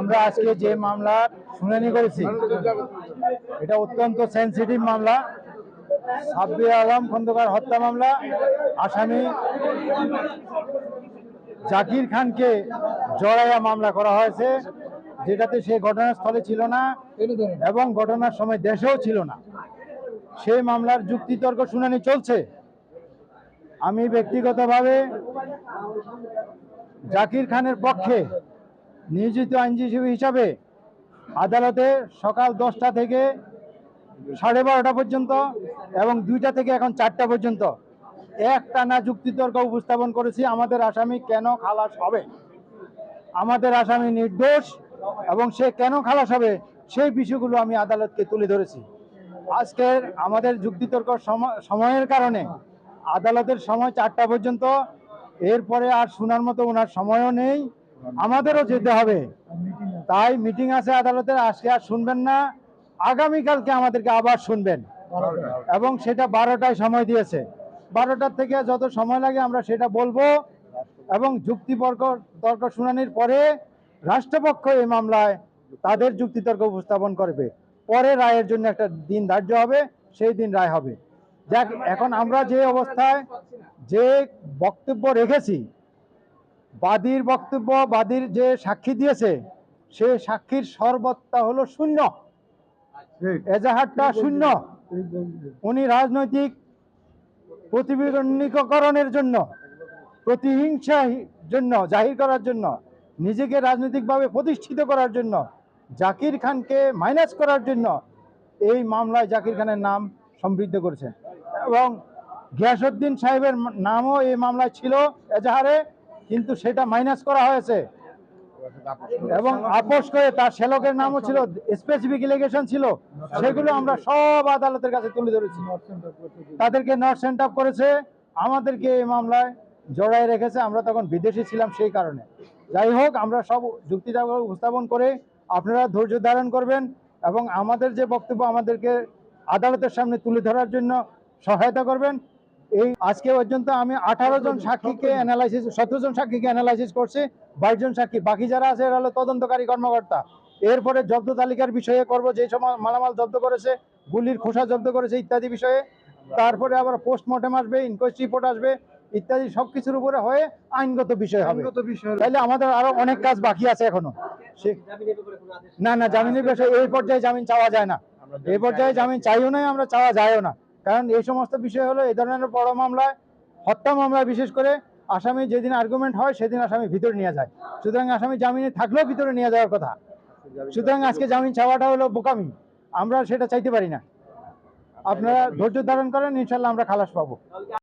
আমরা আজকে যে মামলার শুনানি করেছি, এটা অত্যন্ত সেন্সিটিভ মামলা। সাব্বির আলম খন্দকার হত্যা মামলা, আসামি জাকির খানকে জড়াইয়া মামলা করা হয়েছে, যেটাতে সে ঘটনাস্থলে ছিল না এবং ঘটনার সময় দেশেও ছিল না। সেই মামলার যুক্তিতর্ক শুনানি চলছে। আমি ব্যক্তিগতভাবে জাকির খানের পক্ষে নিয়োজিত আইনজীবী হিসাবে আদালতে সকাল দশটা থেকে সাড়ে বারোটা পর্যন্ত এবং দুইটা থেকে এখন চারটা পর্যন্ত এক টানা যুক্তিতর্ক উপস্থাপন করেছি, আমাদের আসামি কেন খালাস হবে? আমাদের আসামি নির্দোষ এবং সে কেন খালাস হবে সেই বিষয়গুলো আমি আদালতকে তুলে ধরেছি। আজকের আমাদের যুক্তিতর্ক সম- সময়ের কারণে আদালতের সময় চারটা পর্যন্ত, এরপরে আর শোনার মতো ওনার সময়ও নেই। আমাদেরও যেতে হবে। তাই মিটিং আছে আদালতের, আজকে আর শুনবেন না। আগামীকালকে আমাদেরকে আবার শুনবেন। এবং সেটা বারোটায় সময় দিয়েছে। বারোটার থেকে যত সময় লাগে আমরা সেটা বলব। এবং যুক্তিতর্ক, তর্ক শুনানির পরে রাষ্ট্রপক্ষ এই মামলায় তাদের যুক্তিতর্ক উপস্থাপন করবে। পরে রায়ের জন্য একটা দিন ধার্য হবে, সেই দিন রায় হবে। দেখ, এখন আমরা যে অবস্থায় যে বক্তব্য রেখেছি বাদীর বক্তব্য বাদীর যে সাক্ষী দিয়েছে সে সাক্ষীর সর্বত্তা হলো শূন্য। এজাহারটা শূন্য। উনি রাজনৈতিক প্রতিবিকরণের জন্য প্রতিহিংসা জন্য জাহির করার জন্য নিজেকে রাজনৈতিকভাবে প্রতিষ্ঠিত করার জন্য জাকির খানকে মাইনাস করার জন্য এই মামলায় জাকির খানের নাম সমৃদ্ধ করেছেন। এবং গিয়াসউদ্দিন সাহেবের নামও এই মামলায় ছিল এজাহারে। কিন্তু সেটা মাইনাস করা হয়েছে। এবং আপোষ করে তার শ্যালকের নামও ছিল স্পেসিফিক ইলিগেশন ছিল, সেগুলো আমরা সব আদালতের কাছে তুলে ধরেছি। তাদেরকে নট সেন্ট আপ করেছে, আমাদেরকে এই মামলায় জড়াই রেখেছে, আমরা তখন বিদেশি ছিলাম সেই কারণে। যাই হোক, আমরা সব যুক্তি উপস্থাপন করে আপনারা ধৈর্য ধারণ করবেন এবং আমাদের যে বক্তব্য আমাদেরকে আদালতের সামনে তুলে ধরার জন্য সহায়তা করবেন। এই আজকে পর্যন্ত আমি আঠারো জন সাক্ষীকে অ্যানালাইসিস সতেরো জন সাক্ষীকে অ্যানালাইসিস করছি বাইশ জন সাক্ষী। বাকি যারা আছে এরা হলো তদন্তকারী কর্মকর্তা। এরপরে জব্দ তালিকার বিষয়ে করব যে সময় মালামাল জব্দ করেছে গুলির খোসা জব্দ করেছে ইত্যাদি বিষয়ে। তারপরে আবার পোস্টমর্টেম আসবে ইনকোয়েস্ট রিপোর্ট আসবে ইত্যাদি সবকিছুর উপরে হয়ে আইনগত বিষয় হবে। তাইলে আমাদের আরও অনেক কাজ বাকি আছে এখনও। না না জামিনের বিষয়ে এই পর্যায়ে জামিন চাওয়া যায় না। এই পর্যায়ে জামিন চাইও না আমরা চাওয়া যায়ও না। কারণ এই সমস্ত বিষয় হলো এই ধরনের বড় মামলায়, হত্যা মামলা বিশেষ করে আসামি যেদিন আর্গুমেন্ট হয় সেদিন আসামি ভিতরে নিয়ে যায়। সুতরাং আসামি জামিনে থাকলেও ভিতরে নিয়ে যাওয়ার কথা। সুতরাং আজকে জামিন চাওয়াটা হলো বোকামি। আমরা সেটা চাইতে পারি না। আপনারা ধৈর্য ধারণ করেন, ইনশাল্লাহ আমরা খালাস পাবো।